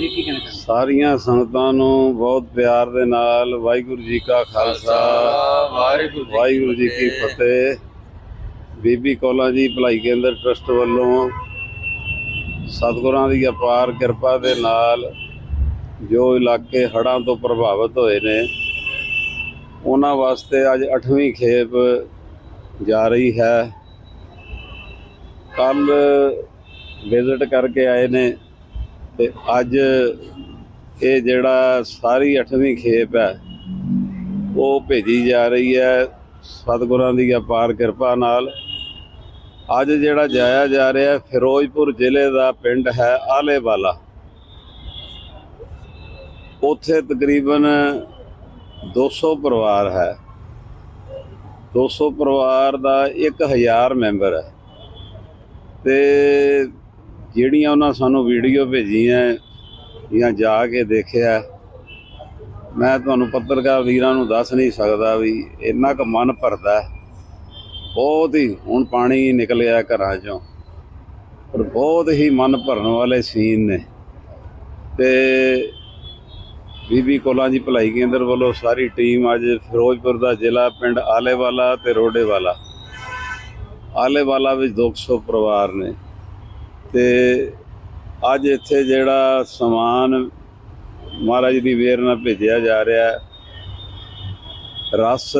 ਖੇਪ ਜਾ ਰਹੀ ਕੀ ਕਹਿਣਾ ਚਾਹੁੰਦੇ? ਸਾਰੀਆਂ ਸੰਗਤਾਂ ਨੂੰ ਬਹੁਤ ਪਿਆਰ ਦੇ ਨਾਲ ਵਾਹਿਗੁਰੂ ਜੀ ਕਾ ਖਾਲਸਾ ਵਾਹਿਗੁਰੂ ਵਾਹਿਗੁਰੂ ਜੀ ਕੀ ਫਤਿਹ। ਬੀਬੀ ਕੌਲਾ ਜੀ ਭਲਾਈ ਕੇਂਦਰ ਟਰਸਟ ਵੱਲੋਂ ਸਤਿਗੁਰਾਂ ਦੀ ਅਪਾਰ ਕਿਰਪਾ ਦੇ ਨਾਲ ਜੋ ਇਲਾਕੇ ਹੜ੍ਹਾਂ ਤੋਂ ਪ੍ਰਭਾਵਿਤ ਹੋਏ ਨੇ ਉਹਨਾਂ ਵਾਸਤੇ ਅੱਜ 8ਵੀਂ ਖੇਪ ਜਾ ਰਹੀ ਹੈ। ਕੱਲ ਵਿਜ਼ਿਟ ਕਰਕੇ ਆਏ ਨੇ। ਤੇ ਅੱਜ ਇਹ ਜਿਹੜਾ ਸਾਰੀ 8ਵੀਂ ਖੇਪ ਹੈ, ਉਹ ਭੇਜੀ ਜਾ ਰਹੀ ਹੈ ਸਤਿਗੁਰਾਂ ਦੀ ਅਪਾਰ ਕਿਰਪਾ ਨਾਲ। ਅੱਜ ਜਿਹੜਾ ਜਾਇਆ ਜਾ ਰਿਹਾ ਫਿਰੋਜ਼ਪੁਰ ਜ਼ਿਲ੍ਹੇ ਦਾ ਪਿੰਡ ਹੈ ਆਲੇਵਾਲਾ। ਉੱਥੇ ਤਕਰੀਬਨ 200 ਪਰਿਵਾਰ ਹੈ। 200 ਪਰਿਵਾਰ ਦਾ 1000 ਮੈਂਬਰ ਹੈ। ਤੇ ਜਿਹੜੀਆਂ ਉਹਨਾਂ ਸਾਨੂੰ ਵੀਡੀਓ ਭੇਜੀਆਂ ਜਾਂ ਜਾ ਕੇ ਦੇਖਿਆ, ਮੈਂ ਤੁਹਾਨੂੰ ਪੱਤਰਕਾਰ ਵੀਰਾਂ ਨੂੰ ਦੱਸ ਨਹੀਂ ਸਕਦਾ ਵੀ ਇੰਨਾ ਕੁ ਮਨ ਭਰਦਾ ਬਹੁਤ ਹੀ ਹੁਣ ਪਾਣੀ ਨਿਕਲਿਆ ਘਰਾਂ ਚੋਂ, ਪਰ ਬਹੁਤ ਹੀ ਮਨ ਭਰਨ ਵਾਲੇ ਸੀਨ ਨੇ। ਤੇ ਬੀਬੀ ਕੋਲਾਂ ਜੀ ਭਲਾਈ ਕੇਂਦਰ ਵੱਲੋਂ ਸਾਰੀ ਟੀਮ ਅੱਜ ਫਿਰੋਜ਼ਪੁਰ ਦਾ ਜ਼ਿਲ੍ਹਾ ਪਿੰਡ ਆਲੇਵਾਲਾ ਤੇ ਰੋਡੇਵਾਲਾ, ਆਲੇਵਾਲਾ ਵਿੱਚ 200 ਪਰਿਵਾਰ ਨੇ। ਤੇ ਅੱਜ ਇੱਥੇ ਜਿਹੜਾ ਸਮਾਨ ਮਹਾਰਾਜ ਦੀ ਵੇਰ ਨਾਲ ਭੇਜਿਆ ਜਾ ਰਿਹਾ ਰਸ,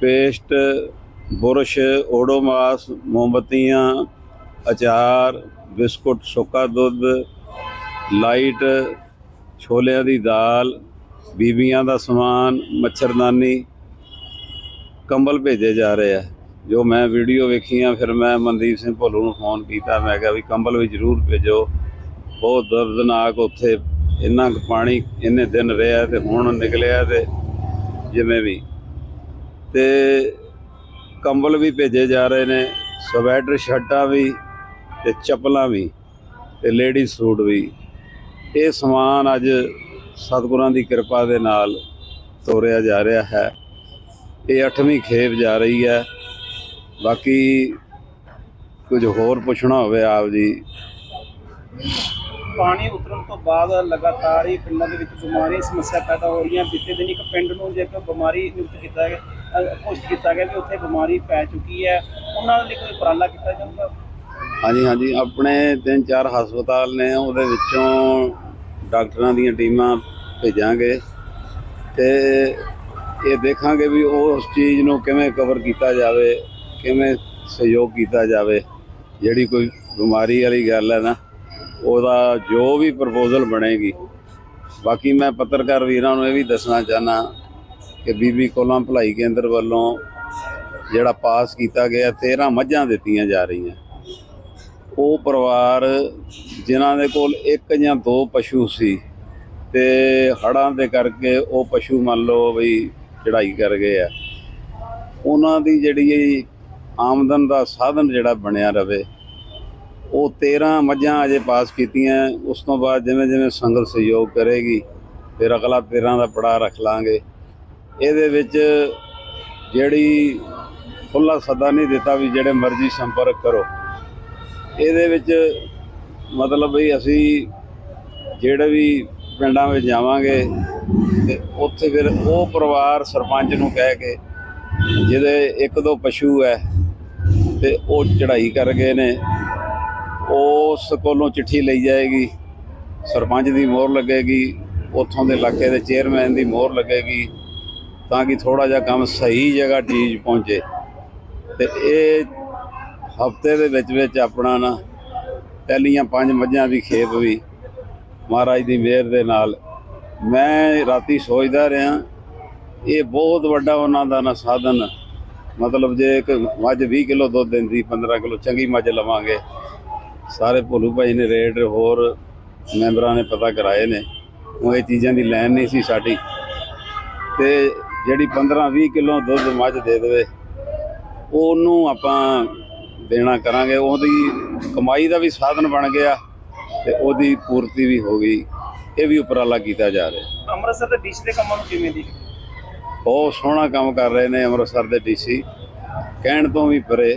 ਪੇਸਟ, ਬੁਰਸ਼ ਓਡੋਮਾਸ ਮੋਮਬਤੀਆਂ, ਅਚਾਰ, ਬਿਸਕੁਟ, ਸੁੱਕਾ ਦੁੱਧ, ਲਾਈਟ, ਛੋਲਿਆਂ ਦੀ ਦਾਲ, ਬੀਬੀਆਂ ਦਾ ਸਮਾਨ, ਮੱਛਰਦਾਨੀ ਕੰਬਲ ਭੇਜੇ ਜਾ ਰਹੇ ਆ। ਜੋ ਮੈਂ ਵੀਡੀਓ ਵੇਖੀਆਂ, ਫਿਰ ਮੈਂ ਮਨਦੀਪ ਸਿੰਘ ਭੋਲੂ ਨੂੰ ਫੋਨ ਕੀਤਾ, ਮੈਂ ਕਿਹਾ ਵੀ ਕੰਬਲ ਵੀ ਜ਼ਰੂਰ ਭੇਜੋ। ਬਹੁਤ ਦਰਦਨਾਕ ਉੱਥੇ ਇੰਨਾ ਕੁ ਪਾਣੀ ਇੰਨੇ ਦਿਨ ਰਿਹਾ ਤੇ ਹੁਣ ਨਿਕਲਿਆ ਤੇ ਜਿਵੇਂ ਵੀ। ਤੇ ਕੰਬਲ ਵੀ ਭੇਜੇ ਜਾ ਰਹੇ ਨੇ, ਸਵੈਟਰ ਸ਼ਰਟਾਂ ਵੀ ਤੇ ਚੱਪਲਾਂ ਵੀ ਤੇ ਲੇਡੀ ਸੂਟ ਵੀ। ਇਹ ਸਮਾਨ ਅੱਜ ਸਤਿਗੁਰਾਂ ਦੀ ਕਿਰਪਾ ਦੇ ਨਾਲ ਤੋਰਿਆ ਜਾ ਰਿਹਾ ਹੈ। ਇਹ 8ਵੀਂ ਖੇਪ ਜਾ ਰਹੀ ਹੈ। ਬਾਕੀ ਕੁਝ ਹੋਰ ਪੁੱਛਣਾ ਹੋਵੇ ਆਪ ਜੀ। ਪਾਣੀ ਉਤਰਨ ਤੋਂ ਬਾਅਦ ਲਗਾਤਾਰ ਹੀ ਪਿੰਡਾਂ ਦੇ ਵਿੱਚ ਬਿਮਾਰੀ ਦੀ ਸਮੱਸਿਆ ਪੈਦਾ ਹੋ ਰਹੀ ਹੈ ਬੀਤੇ ਦਿਨ ਇੱਕ ਪਿੰਡ ਨੂੰ ਜੇ ਕੋਈ ਬਿਮਾਰੀ ਨਿਯੁਕਤ ਕੀਤਾ ਗਿਆ ਘੋਸ਼ਿਤ ਕੀਤਾ ਗਿਆ ਕਿ ਉੱਥੇ ਬਿਮਾਰੀ ਪੈ ਚੁੱਕੀ ਹੈ ਉਹਨਾਂ ਲਈ ਕੋਈ ਉਪਰਾਲਾ ਕੀਤਾ ਜਾਊਗਾ? ਹਾਂਜੀ ਹਾਂਜੀ। ਆਪਣੇ ਤਿੰਨ ਚਾਰ ਹਸਪਤਾਲ ਨੇ ਉਹਦੇ ਵਿੱਚੋਂ ਡਾਕਟਰਾਂ ਦੀਆਂ ਟੀਮਾਂ ਭੇਜਾਂਗੇ ਤੇ ਇਹ ਦੇਖਾਂਗੇ ਵੀ ਉਸ ਚੀਜ਼ ਨੂੰ ਕਿਵੇਂ ਕਵਰ ਕੀਤਾ ਜਾਵੇ। ਕਿਵੇਂ ਸਹਿਯੋਗ ਕੀਤਾ ਜਾਵੇ, ਜਿਹੜੀ ਕੋਈ ਬਿਮਾਰੀ ਵਾਲੀ ਗੱਲ ਹੈ ਨਾ, ਉਹਦਾ ਜੋ ਵੀ ਪ੍ਰਪੋਜ਼ਲ ਬਣੇਗੀ। ਬਾਕੀ ਮੈਂ ਪੱਤਰਕਾਰ ਵੀਰਾਂ ਨੂੰ ਇਹ ਵੀ ਦੱਸਣਾ ਚਾਹਨਾ ਕਿ ਬੀਬੀ ਕੋਲਾਂ ਭਲਾਈ ਕੇਂਦਰ ਵੱਲੋਂ ਜਿਹੜਾ ਪਾਸ ਕੀਤਾ ਗਿਆ 13 ਮੱਝਾਂ ਦਿੱਤੀਆਂ ਜਾ ਰਹੀਆਂ। ਉਹ ਪਰਿਵਾਰ ਜਿਨ੍ਹਾਂ ਦੇ ਕੋਲ ਇੱਕ ਜਾਂ ਦੋ ਪਸ਼ੂ ਸੀ ਤੇ ਹੜਾਂ ਦੇ ਕਰਕੇ ਉਹ ਪਸ਼ੂ ਮੰਨ ਲਓ ਵੀ ਚੜਾਈ ਕਰ ਗਏ ਆ। ਉਹਨਾਂ ਦੀ ਜਿਹੜੀ ਆਮਦਨ ਦਾ ਸਾਧਨ ਜਿਹੜਾ ਬਣਿਆ ਰਵੇ, ਉਹ 13 ਮੱਝਾਂ ਅਜੇ ਪਾਸ ਕੀਤੀਆਂ, ਉਸ ਤੋਂ ਬਾਅਦ ਜਿਵੇਂ ਜਿਵੇਂ ਸੰਗਤ ਸਹਿਯੋਗ ਕਰੇਗੀ, ਫਿਰ ਅਗਲਾ 13 ਦਾ ਪੜਾ ਰੱਖ ਲਾਂਗੇ। ਇਹਦੇ ਵਿੱਚ ਜਿਹੜੀ ਖੁੱਲਾ ਸੱਦਾ ਨਹੀਂ ਦਿੱਤਾ ਵੀ ਜਿਹੜੇ ਮਰਜ਼ੀ ਸੰਪਰਕ ਕਰੋ। ਇਹਦੇ ਵਿੱਚ ਮਤਲਬ ਵੀ ਅਸੀਂ ਜਿਹੜੇ ਵੀ ਪਿੰਡਾਂ ਵਿੱਚ ਜਾਵਾਂਗੇ, ਤੇ ਉੱਥੇ ਫਿਰ ਉਹ ਪਰਿਵਾਰ ਸਰਪੰਚ ਨੂੰ ਕਹਿ ਕੇ, ਜਿਹਦੇ ਇੱਕ ਦੋ ਪਸ਼ੂ ਹੈ ਤੇ ਉਹ ਚੜ੍ਹਾਈ ਕਰ ਗਏ ਨੇ। ਉਸ ਕੋਲੋਂ ਚਿੱਠੀ ਲਈ ਜਾਏਗੀ, ਸਰਪੰਚ ਦੀ ਮੋਹਰ ਲੱਗੇਗੀ, ਉੱਥੋਂ ਦੇ ਇਲਾਕੇ ਦੇ ਚੇਅਰਮੈਨ ਦੀ ਮੋਹਰ ਲੱਗੇਗੀ ਤਾਂ ਕਿ ਥੋੜਾ ਜਿਹਾ ਕੰਮ ਸਹੀ ਜਗ੍ਹਾ ਚੀਜ਼ ਪਹੁੰਚੇ। ਤੇ ਇਹ ਹਫ਼ਤੇ ਦੇ ਵਿੱਚ ਵਿੱਚ ਆਪਣਾ ਨਾ ਪਹਿਲੀਆਂ ਪੰਜ ਮੱਝਾਂ ਵੀ ਖੇਪ ਵੀ ਮਹਾਰਾਜ ਦੀ ਮਿਹਰ ਦੇ ਨਾਲ ਮੈਂ ਰਾਤੀ ਸੋਚਦਾ ਰਿਹਾ, ਇਹ ਬਹੁਤ ਵੱਡਾ ਉਹਨਾਂ ਦਾ ਨਾ ਸਾਧਨ ਮਤਲਬ ਜੇ ਇੱਕ ਮੱਝ 20 ਕਿਲੋ ਦੁੱਧ ਦਿੰਦੀ 15 ਕਿਲੋ ਚੰਗੀ ਮੱਝ ਲਵਾਂਗੇ। ਸਾਰੇ ਭੋਲੂ ਭਾਈ ਨੇ ਰੇਟ ਹੋਰ ਮੈਂਬਰਾਂ ਨੇ ਪਤਾ ਕਰਾਏ ਨੇ। ਉਹ ਇਹ ਚੀਜ਼ਾਂ ਦੀ ਲੈਣ ਨਹੀਂ ਸੀ ਸਾਡੀ। ਤੇ ਜਿਹੜੀ 15 20 ਕਿਲੋ ਦੁੱਧ ਮੱਝ ਦੇ ਦੇਵੇ, ਉਹਨੂੰ ਆਪਾਂ ਦੇਣਾ ਕਰਾਂਗੇ। ਉਹਦੀ ਕਮਾਈ ਦਾ ਵੀ ਸਾਧਨ ਬਣ ਗਿਆ ਤੇ ਉਹਦੀ ਪੂਰਤੀ ਵੀ ਹੋ ਗਈ। ਇਹ ਵੀ ਉਪਰਾਲਾ ਕੀਤਾ ਜਾ ਰਿਹਾ। ਅੰਮ੍ਰਿਤਸਰ ਦੇ ਡਿਸ਼ ਦੇ ਕੰਮਾਂ ਨੂੰ ਕਿਵੇਂ ਦੀ ਬਹੁਤ ਸੋਹਣਾ ਕੰਮ ਕਰ ਰਹੇ ਨੇ ਅੰਮ੍ਰਿਤਸਰ ਦੇ ਡੀਸੀ। ਕਹਿਣ ਤੋਂ ਵੀ ਪਰੇ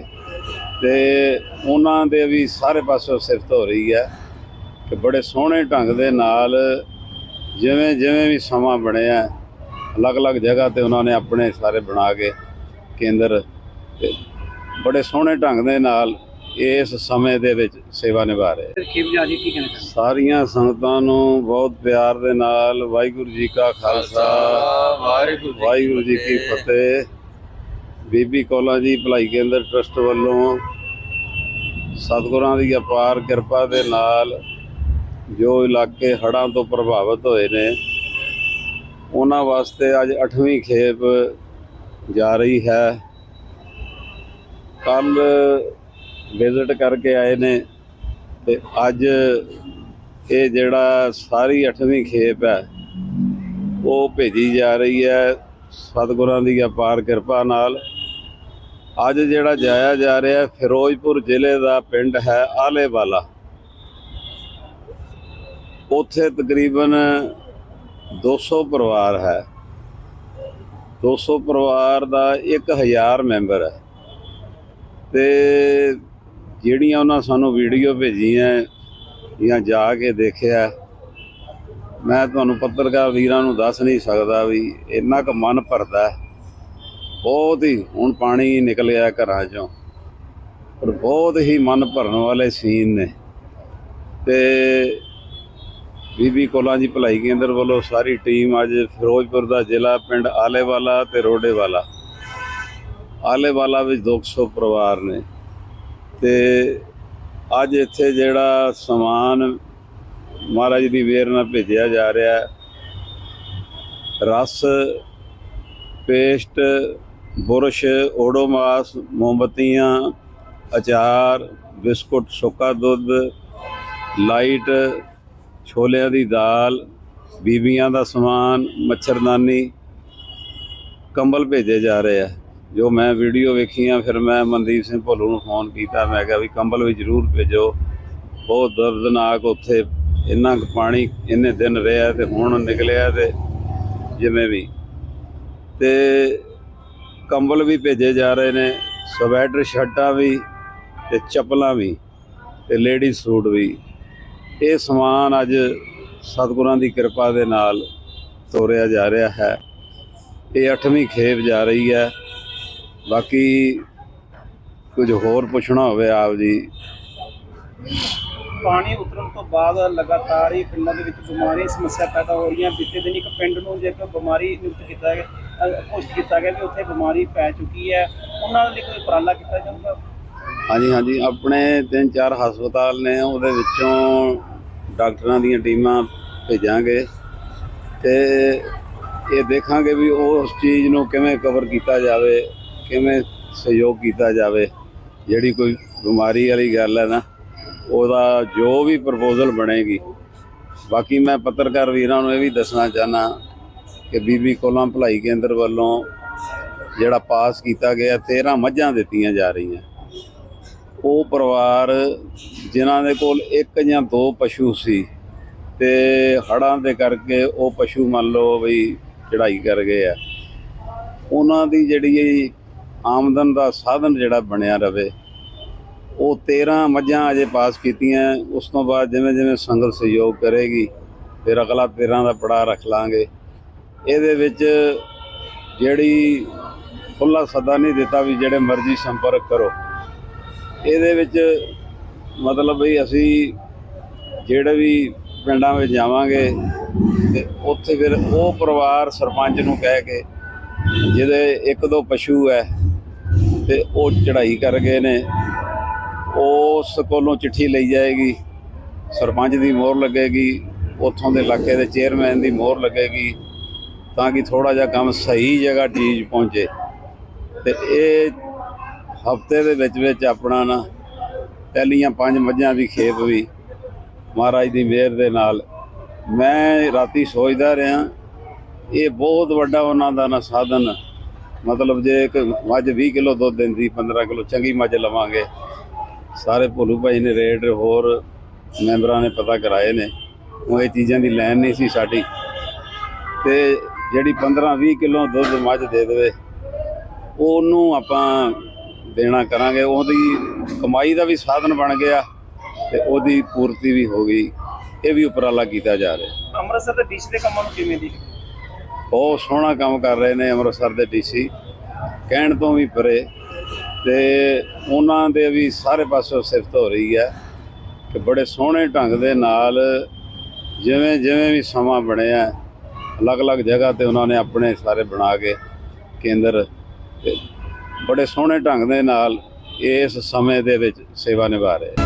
ਤੇ ਉਹਨਾਂ ਦੇ ਵੀ ਸਾਰੇ ਪਾਸੋਂ ਸਿਫਤ ਹੋ ਰਹੀ ਹੈ ਕਿ ਬੜੇ ਸੋਹਣੇ ਢੰਗ ਦੇ ਨਾਲ ਜਿਵੇਂ ਜਿਵੇਂ ਵੀ ਸਮਾਂ ਬਣਿਆ, ਅਲੱਗ-ਅਲੱਗ ਜਗ੍ਹਾ ਤੇ ਉਹਨਾਂ ਨੇ ਆਪਣੇ ਸਾਰੇ ਬਣਾ ਕੇ ਕੇਂਦਰ ਤੇ ਬੜੇ ਸੋਹਣੇ ਢੰਗ ਦੇ ਨਾਲ ਇਸ ਸਮੇਂ ਦੇ ਵਿੱਚ ਸੇਵਾ ਨਿਭਾ ਰਹੇ। ਖੇਮਜਾ ਜੀ ਕੀ ਕਹਿਣਾ ਚਾਹੁੰਦੇ? ਸਾਰੀਆਂ ਸੰਗਤਾਂ ਨੂੰ ਬਹੁਤ ਪਿਆਰ ਦੇ ਨਾਲ ਵਾਹਿਗੁਰੂ ਜੀ ਕਾ ਖਾਲਸਾ ਵਾਹਿਗੁਰੂ ਜੀ ਕੀ ਫਤਿਹ। ਬੀਬੀ ਕੌਲਾ ਜੀ ਭਲਾਈ ਕੇਂਦਰ ਟਰਸਟ ਵੱਲੋਂ ਸਤਿਗੁਰਾਂ ਦੀ ਅਪਾਰ ਕਿਰਪਾ ਦੇ ਨਾਲ ਜੋ ਇਲਾਕੇ ਹੜ੍ਹਾਂ ਤੋਂ ਪ੍ਰਭਾਵਿਤ ਹੋਏ ਨੇ ਉਹਨਾਂ ਵਾਸਤੇ ਅੱਜ 8ਵੀਂ ਖੇਪ ਜਾ ਰਹੀ ਹੈ। ਕੱਲ ਵਿਜ਼ਿਟ ਕਰਕੇ ਆਏ ਨੇ ਤੇ ਅੱਜ ਇਹ ਜਿਹੜਾ ਸਾਰੀ 8ਵੀਂ ਖੇਪ ਹੈ, ਉਹ ਭੇਜੀ ਜਾ ਰਹੀ ਹੈ ਸਤਿਗੁਰਾਂ ਦੀ ਅਪਾਰ ਕਿਰਪਾ ਨਾਲ। ਅੱਜ ਜਿਹੜਾ ਜਾਇਆ ਜਾ ਰਿਹਾ ਫਿਰੋਜ਼ਪੁਰ ਜ਼ਿਲ੍ਹੇ ਦਾ ਪਿੰਡ ਹੈ ਆਲੇਵਾਲਾ। ਉੱਥੇ ਤਕਰੀਬਨ 200 ਪਰਿਵਾਰ ਹੈ। 200 ਪਰਿਵਾਰ ਦਾ 1000 ਮੈਂਬਰ ਹੈ। ਤੇ ਜਿਹੜੀਆਂ ਉਹਨਾਂ ਸਾਨੂੰ ਵੀਡੀਓ ਭੇਜੀਆਂ ਜਾਂ ਜਾ ਕੇ ਦੇਖਿਆ, ਮੈਂ ਤੁਹਾਨੂੰ ਪੱਤਰਕਾਰ ਵੀਰਾਂ ਨੂੰ ਦੱਸ ਨਹੀਂ ਸਕਦਾ ਵੀ ਇੰਨਾ ਕੁ ਮਨ ਭਰਦਾ ਬਹੁਤ ਹੀ ਹੁਣ ਪਾਣੀ ਨਿਕਲਿਆ ਘਰਾਂ ਚੋਂ, ਪਰ ਬਹੁਤ ਹੀ ਮਨ ਭਰਨ ਵਾਲੇ ਸੀਨ ਨੇ। ਤੇ ਬੀਬੀ ਕੋਲਾਂ ਜੀ ਭਲਾਈ ਕੇਂਦਰ ਵੱਲੋਂ ਸਾਰੀ ਟੀਮ ਅੱਜ ਫਿਰੋਜ਼ਪੁਰ ਦਾ ਜ਼ਿਲ੍ਹਾ ਪਿੰਡ ਆਲੇਵਾਲਾ ਤੇ ਰੋਡੇਵਾਲਾ। ਆਲੇਵਾਲਾ ਵਿੱਚ 200 ਪਰਿਵਾਰ ਨੇ। ਤੇ ਅੱਜ ਇੱਥੇ ਜਿਹੜਾ ਸਮਾਨ ਮਹਾਰਾਜ ਦੀ ਵੇਰ ਨਾਲ ਭੇਜਿਆ ਜਾ ਰਿਹਾ ਹੈ। ਰਸ, ਪੇਸਟ, ਬੁਰਸ਼, ਓਡੋਮਾਸ, ਮੋਮਬਤੀਆਂ, ਅਚਾਰ, ਬਿਸਕੁਟ, ਸੁੱਕਾ ਦੁੱਧ, ਲਾਈਟ, ਛੋਲਿਆਂ ਦੀ ਦਾਲ, ਬੀਬੀਆਂ ਦਾ ਸਮਾਨ, ਮੱਛਰਦਾਨੀ ਕੰਬਲ ਭੇਜੇ ਜਾ ਰਹੇ ਆ। ਜੋ ਮੈਂ ਵੀਡੀਓ ਵੇਖੀਆਂ, ਫਿਰ ਮੈਂ ਮਨਦੀਪ ਸਿੰਘ ਭੋਲੂ ਨੂੰ ਫੋਨ ਕੀਤਾ। ਮੈਂ ਕਿਹਾ ਵੀ ਕੰਬਲ ਵੀ ਜ਼ਰੂਰ ਭੇਜੋ। ਬਹੁਤ ਦਰਦਨਾਕ ਉੱਥੇ ਇੰਨਾ ਕੁ ਪਾਣੀ ਇੰਨੇ ਦਿਨ ਰਿਹਾ ਤੇ ਹੁਣ ਨਿਕਲਿਆ ਤੇ ਜਿਵੇਂ ਵੀ। ਤੇ ਕੰਬਲ ਵੀ ਭੇਜੇ ਜਾ ਰਹੇ ਨੇ, ਸਵੈਟਰ ਸ਼ਰਟਾਂ ਵੀ ਤੇ ਚੱਪਲਾਂ ਵੀ ਤੇ ਲੇਡੀ ਸੂਟ ਵੀ। ਇਹ ਸਮਾਨ ਅੱਜ ਸਤਿਗੁਰਾਂ ਦੀ ਕਿਰਪਾ ਦੇ ਨਾਲ ਤੋਰਿਆ ਜਾ ਰਿਹਾ ਹੈ। ਇਹ 8ਵੀਂ ਖੇਪ ਜਾ ਰਹੀ ਹੈ। ਬਾਕੀ ਕੁਝ ਹੋਰ ਪੁੱਛਣਾ ਹੋਵੇ ਆਪ ਜੀ। ਪਾਣੀ ਉਤਰਨ ਤੋਂ ਬਾਅਦ ਲਗਾਤਾਰ ਹੀ ਪਿੰਡਾਂ ਦੇ ਵਿੱਚ ਬਿਮਾਰੀ ਦੀ ਸਮੱਸਿਆ ਪੈਦਾ ਹੋ ਰਹੀ ਹੈ ਬੀਤੇ ਦਿਨ ਇੱਕ ਪਿੰਡ ਨੂੰ ਜੇ ਕੋਈ ਬਿਮਾਰੀ ਨਿਯੁਕਤ ਕੀਤਾ ਗਿਆ ਘੋਸ਼ਿਤ ਕੀਤਾ ਗਿਆ ਕਿ ਉੱਥੇ ਬਿਮਾਰੀ ਪੈ ਚੁੱਕੀ ਹੈ ਉਹਨਾਂ ਲਈ ਕੋਈ ਉਪਰਾਲਾ ਕੀਤਾ ਜਾਊਗਾ? ਹਾਂਜੀ ਹਾਂਜੀ। ਆਪਣੇ ਤਿੰਨ ਚਾਰ ਹਸਪਤਾਲ ਨੇ ਉਹਦੇ ਵਿੱਚੋਂ ਡਾਕਟਰਾਂ ਦੀਆਂ ਟੀਮਾਂ ਭੇਜਾਂਗੇ ਤੇ ਇਹ ਦੇਖਾਂਗੇ ਵੀ ਉਸ ਚੀਜ਼ ਨੂੰ ਕਿਵੇਂ ਕਵਰ ਕੀਤਾ ਜਾਵੇ। ਕਿਵੇਂ ਸਹਿਯੋਗ ਕੀਤਾ ਜਾਵੇ, ਜਿਹੜੀ ਕੋਈ ਬਿਮਾਰੀ ਵਾਲੀ ਗੱਲ ਹੈ ਨਾ, ਉਹਦਾ ਜੋ ਵੀ ਪ੍ਰਪੋਜ਼ਲ ਬਣੇਗੀ। ਬਾਕੀ ਮੈਂ ਪੱਤਰਕਾਰ ਵੀਰਾਂ ਨੂੰ ਇਹ ਵੀ ਦੱਸਣਾ ਚਾਹਨਾ ਕਿ ਬੀਬੀ ਕੋਲਾਂ ਭਲਾਈ ਕੇਂਦਰ ਵੱਲੋਂ ਜਿਹੜਾ ਪਾਸ ਕੀਤਾ ਗਿਆ 13 ਮੱਝਾਂ ਦਿੱਤੀਆਂ ਜਾ ਰਹੀਆਂ। ਉਹ ਪਰਿਵਾਰ ਜਿਨ੍ਹਾਂ ਦੇ ਕੋਲ ਇੱਕ ਜਾਂ ਦੋ ਪਸ਼ੂ ਸੀ ਤੇ ਹੜਾਂ ਦੇ ਕਰਕੇ ਉਹ ਪਸ਼ੂ ਮੰਨ ਲਓ ਵੀ ਚੜਾਈ ਕਰ ਗਏ ਆ। ਉਹਨਾਂ ਦੀ ਜਿਹੜੀ ਆਮਦਨ ਦਾ ਸਾਧਨ ਜਿਹੜਾ ਬਣਿਆ ਰਵੇ, ਉਹ 13 ਮੱਝਾਂ ਅਜੇ ਪਾਸ ਕੀਤੀਆਂ, ਉਸ ਤੋਂ ਬਾਅਦ ਜਿਵੇਂ ਜਿਵੇਂ ਸੰਗਤ ਸਹਿਯੋਗ ਕਰੇਗੀ, ਫਿਰ ਅਗਲਾ 13 ਦਾ ਪੜਾ ਰੱਖ ਲਾਂਗੇ। ਇਹਦੇ ਵਿੱਚ ਜਿਹੜੀ ਖੁੱਲਾ ਸੱਦਾ ਨਹੀਂ ਦਿੱਤਾ ਵੀ ਜਿਹੜੇ ਮਰਜ਼ੀ ਸੰਪਰਕ ਕਰੋ। ਇਹਦੇ ਵਿੱਚ ਮਤਲਬ ਵੀ ਅਸੀਂ ਜਿਹੜੇ ਵੀ ਪਿੰਡਾਂ ਵਿੱਚ ਜਾਵਾਂਗੇ, ਤੇ ਉੱਥੇ ਫਿਰ ਉਹ ਪਰਿਵਾਰ ਸਰਪੰਚ ਨੂੰ ਕਹਿ ਕੇ, ਜਿਹਦੇ ਇੱਕ ਦੋ ਪਸ਼ੂ ਹੈ ਤੇ ਉਹ ਚੜ੍ਹਾਈ ਕਰ ਗਏ ਨੇ। ਉਸ ਕੋਲੋਂ ਚਿੱਠੀ ਲਈ ਜਾਏਗੀ। ਸਰਪੰਚ ਦੀ ਮੋਹਰ ਲੱਗੇਗੀ। ਉੱਥੋਂ ਦੇ ਇਲਾਕੇ ਦੇ ਚੇਅਰਮੈਨ ਦੀ ਮੋਹਰ ਲੱਗੇਗੀ ਤਾਂ ਕਿ ਥੋੜਾ ਜਿਹਾ ਕੰਮ ਸਹੀ ਜਗ੍ਹਾ ਚੀਜ਼ ਪਹੁੰਚੇ। ਤੇ ਇਹ ਹਫ਼ਤੇ ਦੇ ਵਿੱਚ ਵਿੱਚ ਆਪਣਾ ਨਾ ਪਹਿਲੀਆਂ ਪੰਜ ਮੱਝਾਂ ਦੀ ਖੇਪ ਵੀ ਮਹਾਰਾਜ ਦੀ ਮਿਹਰ ਦੇ ਨਾਲ ਮੈਂ ਰਾਤੀ ਸੋਚਦਾ ਰਿਹਾ, ਇਹ ਬਹੁਤ ਵੱਡਾ ਉਹਨਾਂ ਦਾ ਨਾ ਸਾਧਨ ਮਤਲਬ ਜੇ ਇੱਕ ਮੱਝ 20 ਕਿਲੋ ਦੁੱਧ ਦਿੰਦੀ 15 ਕਿਲੋ, ਚੰਗੀ ਮੱਝ ਲਵਾਂਗੇ। ਸਾਰੇ ਭੋਲੂ ਭਾਈ ਨੇ ਰੇਟ ਹੋਰ ਮੈਂਬਰਾਂ ਨੇ ਪਤਾ ਕਰਾਏ ਨੇ। ਉਹ ਇਹ ਚੀਜ਼ਾਂ ਦੀ ਲੈਣ ਨਹੀਂ ਸੀ ਸਾਡੀ। ਤੇ ਜਿਹੜੀ 15 20 ਕਿਲੋ ਦੁੱਧ ਮੱਝ ਦੇ ਦੇਵੇ, ਉਹਨੂੰ ਆਪਾਂ ਦੇਣਾ ਕਰਾਂਗੇ। ਉਹਦੀ ਕਮਾਈ ਦਾ ਵੀ ਸਾਧਨ ਬਣ ਗਿਆ ਤੇ ਉਹਦੀ ਪੂਰਤੀ ਵੀ ਹੋ ਗਈ। ਇਹ ਵੀ ਉਪਰਾਲਾ ਕੀਤਾ ਜਾ ਰਿਹਾ। ਅੰਮ੍ਰਿਤਸਰ ਦੇ ਡਿਸ਼ ਕੰਮਾਂ ਨੂੰ ਕਿਵੇਂ ਦੀ ਬਹੁਤ ਸੋਹਣਾ ਕੰਮ ਕਰ ਰਹੇ ਨੇ ਅੰਮ੍ਰਿਤਸਰ ਦੇ ਡੀਸੀ ਕਹਿਣ ਤੋਂ ਵੀ ਪਰੇ ਤੇ ਉਹਨਾਂ ਦੇ ਵੀ ਸਾਰੇ ਪਾਸੋਂ ਸਿਫਤ ਹੋ ਰਹੀ ਹੈ ਕਿ ਬੜੇ ਸੋਹਣੇ ਢੰਗ ਦੇ ਨਾਲ ਜਿਵੇਂ ਜਿਵੇਂ ਵੀ ਸਮਾਂ ਬਣਿਆ, ਅਲੱਗ-ਅਲੱਗ ਜਗ੍ਹਾ ਤੇ ਉਹਨਾਂ ਨੇ ਆਪਣੇ ਸਾਰੇ ਬਣਾ ਕੇ ਕੇਂਦਰ ਬੜੇ ਸੋਹਣੇ ਢੰਗ ਦੇ ਨਾਲ ਇਸ ਸਮੇਂ ਦੇ ਵਿੱਚ ਸੇਵਾ ਨਿਭਾ ਰਹੇ